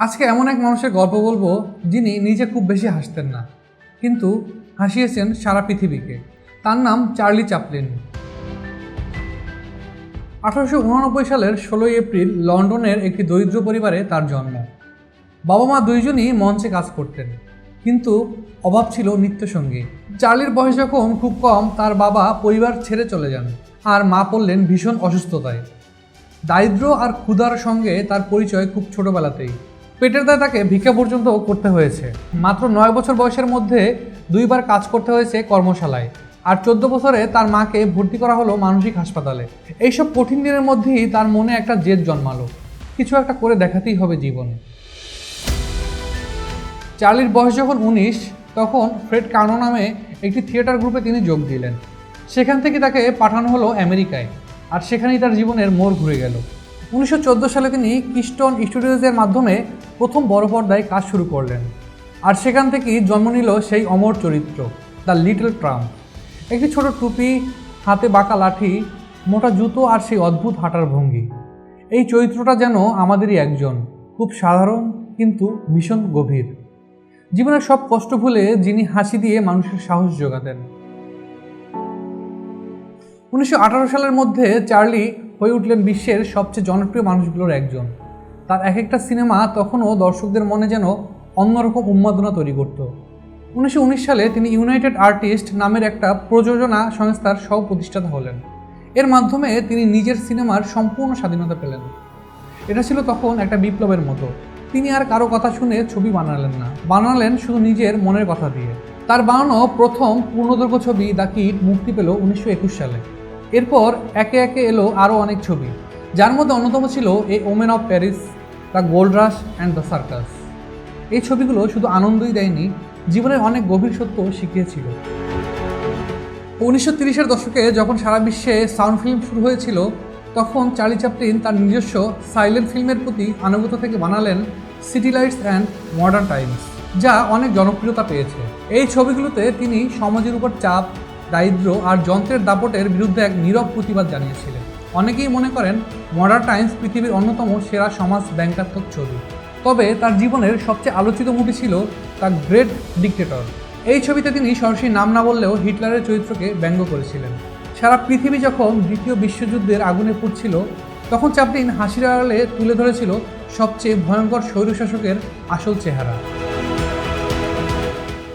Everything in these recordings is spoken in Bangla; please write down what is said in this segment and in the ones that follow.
আজকে এমন এক মানুষের গল্প বলব যিনি নিজে খুব বেশি হাসতেন না, কিন্তু হাসিয়েছেন সারা পৃথিবীকে। তার নাম চার্লি চাপলিন। আঠারোশো উননব্বই সালের ষোলোই এপ্রিল লন্ডনের একটি দরিদ্র পরিবারে তার জন্ম। বাবা মা দুইজনই মঞ্চে কাজ করতেন, কিন্তু অভাব ছিল নৃত্যসঙ্গী। চার্লির বয়স যখন খুব কম, তার বাবা পরিবার ছেড়ে চলে যান আর মা পড়লেন ভীষণ অসুস্থতায়। দারিদ্র আর ক্ষুধার সঙ্গে তার পরিচয় খুব ছোটবেলাতেই। পেটের দায় তাকে ভিক্ষা পর্যন্ত করতে হয়েছে। মাত্র নয় বছর বয়সের মধ্যে দুইবার কাজ করতে হয়েছে কর্মশালায়। আর চোদ্দ বছরে তার মাকে ভর্তি করা হলো মানসিক হাসপাতালে। এইসব কঠিন দিনের মধ্যেই তার মনে একটা জেদ জন্মালো। কিছু একটা করে দেখাতেই হবে জীবনে। চার্লির বয়স যখন উনিশ, তখন ফ্রেড কার্নো নামে একটি থিয়েটার গ্রুপে তিনি যোগ দিলেন। সেখান থেকে তাকে পাঠানো হলো আমেরিকায়। আর সেখানেই তার জীবনের মোড় ঘুরে গেল। উনিশশো চোদ্দ সালে তিনি কিস্টন স্টুডিওজের মাধ্যমে প্রথম বড় পর্দায় কাজ শুরু করলেন। আর সেখান থেকেই জন্ম নিল সেই অমর চরিত্র, দ্য লিটল ট্রাম্প। একটি ছোট টুপি, হাতে বাঁকা লাঠি, মোটা জুতো আর সেই অদ্ভুত হাঁটার ভঙ্গি। এই চরিত্রটা যেন আমাদেরই একজন, খুব সাধারণ কিন্তু ভীষণ গভীর। জীবনের সব কষ্ট ভুলে যিনি হাসি দিয়ে মানুষের সাহস যোগাতেন উনিশশো আঠারো সালের মধ্যে চার্লি হয়ে উঠলেন বিশ্বের সবচেয়ে জনপ্রিয় মানুষগুলোর একজন। তার এক একটা সিনেমা তখনও দর্শকদের মনে যেন অন্যরকম উন্মাদনা তৈরি করত। উনিশশো উনিশ সালে তিনি ইউনাইটেড আর্টিস্ট নামের একটা প্রযোজনা সংস্থার সহ প্রতিষ্ঠাতা হলেন। এর মাধ্যমে তিনি নিজের সিনেমার সম্পূর্ণ স্বাধীনতা পেলেন। এটা ছিল তখন একটা বিপ্লবের মতো। তিনি আর কারও কথা শুনে ছবি বানালেন না। বানালেন শুধু নিজের মনের কথা দিয়ে। তার বানানো প্রথম পূর্ণদৈর্ঘ্য ছবি দ্য কিড মুক্তি পেল উনিশশো একুশ সালে। এরপর একে একে এলো আরও অনেক ছবি। যার মধ্যে অন্যতম ছিল a woman of Paris the gold rush and the circus এই ছবিগুলো শুধু আনন্দই দেয়নি, জীবনের অনেক গভীর সত্য শিখিয়েছিল। উনিশশো তিরিশের দশকে যখন সারা বিশ্বে সাউন্ড ফিল্ম শুরু হয়েছিল, তখন চার্লি চ্যাপলিন তার নিজস্ব সাইলেন্ট ফিল্মের প্রতি আনুগত থেকে বানালেন city lights and modern times যা অনেক জনপ্রিয়তা পেয়েছে। এই ছবিগুলোতে তিনি সমাজের উপর চাপ দারিদ্র আর যন্ত্রের দাপটের বিরুদ্ধে এক নীরব প্রতিবাদ জানিয়েছিলেন। অনেকেই মনে করেন, মডার্ন টাইমস পৃথিবীর অন্যতম সেরা সমাজ ব্যঙ্গাত্মক ছবি। তবে তার জীবনের সবচেয়ে আলোচিত মুভি ছিল দ্য গ্রেট ডিকটেটর। এই ছবিতে তিনি সরাসরি নাম না বললেও হিটলারের চরিত্রকে ব্যঙ্গ করেছিলেন। সারা পৃথিবী যখন দ্বিতীয় বিশ্বযুদ্ধের আগুনে পুড়ছিল, তখন চাপলিন হাসির আড়ালে তুলে ধরেছিল সবচেয়ে ভয়ঙ্কর স্বৈরশাসকের আসল চেহারা।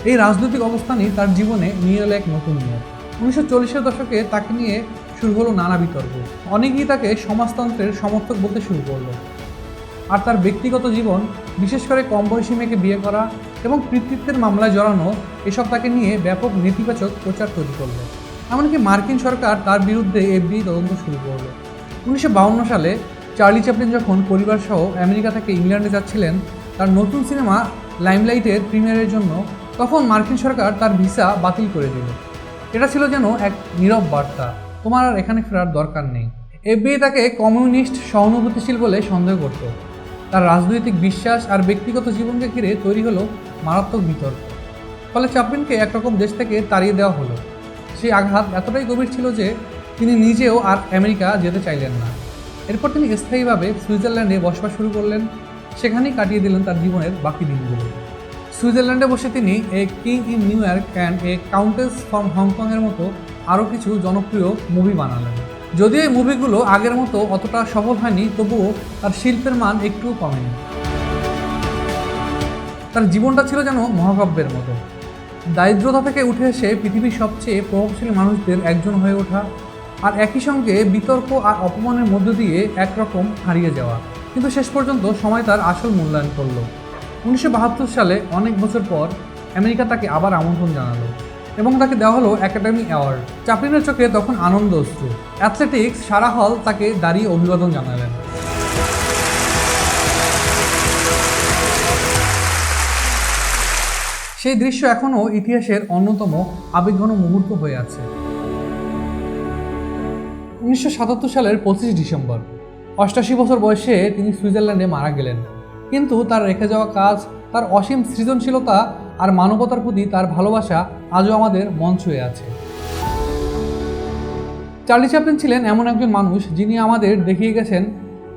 এই রাজনৈতিক অবস্থানই তার জীবনে নিয়ে এলো এক নতুন মোড়। উনিশশো চল্লিশের দশকে তাকে নিয়ে শুরু হলো নানা বিতর্ক। অনেকেই তাকে সমাজতন্ত্রের সমর্থক বলতে শুরু করল। আর তার ব্যক্তিগত জীবন, বিশেষ করে কম বয়সী মেয়েকে বিয়ে করা এবং কৃতিত্বের মামলায় জড়ানো, এসব তাকে নিয়ে ব্যাপক নেতিবাচক প্রচার তৈরি করল। এমনকি মার্কিন সরকার তার বিরুদ্ধে এফবিআই তদন্ত শুরু করল। উনিশশো সালে চার্লি চ্যাপলিন যখন পরিবার সহ আমেরিকা থেকে ইংল্যান্ডে যাচ্ছিলেন, তার নতুন সিনেমা লাইমলাইটের প্রিমিয়ারের জন্য তখন মার্কিন সরকার তার ভিসা বাতিল করে দিল। এটা ছিল যেন এক নীরব বার্তা। তোমার আর এখানে ফেরার দরকার নেই। এফবিআই তাকে কমিউনিস্ট সহানুভূতিশীল বলে সন্দেহ করত। তার রাজনৈতিক বিশ্বাস আর ব্যক্তিগত জীবনকে ঘিরে তৈরি হলো মারাত্মক বিতর্ক। ফলে চাপলিনকে একরকম দেশ থেকে তাড়িয়ে দেওয়া হলো। সেই আঘাত এতটাই গভীর ছিল যে তিনি নিজেও আর আমেরিকা যেতে চাইলেন না। এরপর তিনি স্থায়ীভাবে সুইজারল্যান্ডে বসবাস শুরু করলেন। সেখানেই কাটিয়ে দিলেন তার জীবনের বাকি দিনগুলো। সুইজারল্যান্ডে বসে তিনি a king in New York and a countess from হংকংয়ের মতো আরও কিছু জনপ্রিয় মুভি বানালেন। যদিও এই মুভিগুলো আগের মতো অতটা সফল হয়নি, তবুও তার শিল্পের মান একটুও কমেনি। তার জীবনটা ছিল যেন মহাকাব্যের মতো। দারিদ্রতা থেকে উঠে এসে পৃথিবীর সবচেয়ে প্রভাবশালী মানুষদের একজন হয়ে ওঠা আর একই সঙ্গে বিতর্ক আর অপমানের মধ্য দিয়ে একরকম হারিয়ে যাওয়া। কিন্তু শেষ পর্যন্ত সময় তার আসল মূল্যায়ন করল। উনিশশো বাহাত্তর সালে অনেক বছর পর আমেরিকা তাকে আবার আমন্ত্রণ জানালো এবং তাকে দেওয়া হলো একাডেমি অ্যাওয়ার্ড। চাপলিনের চোখে তখন আনন্দ অশ্রু। অ্যাথলেটিক্স সারা হল তাকে দাঁড়িয়ে অভিবাদন জানালেন। সেই দৃশ্য এখনও ইতিহাসের অন্যতম আবেগঘন মুহূর্ত হয়ে আছে। উনিশশো সাতাত্তর সালের পঁচিশ ডিসেম্বর, অষ্টাশি বছর বয়সে তিনি সুইজারল্যান্ডে মারা গেলেন। কিন্তু তার রেখে যাওয়া কাজ, তার অসীম সৃজনশীলতা আর মানবতার প্রতি তার ভালোবাসা আজও আমাদের মন ছুঁয়ে আছে। চার্লি চ্যাপলিন ছিলেন এমন একজন মানুষ যিনি আমাদের দেখিয়ে গেছেন,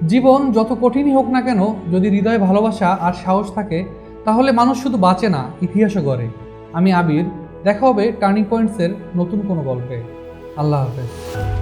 জীবন যত কঠিনই হোক না কেন, যদি হৃদয়ে ভালোবাসা আর সাহস থাকে, তাহলে মানুষ শুধু বাঁচে না, ইতিহাসও গড়ে। আমি আবির, দেখা হবে টার্নিং পয়েন্টসের নতুন কোনো গল্পে। আল্লাহ হাফেজ।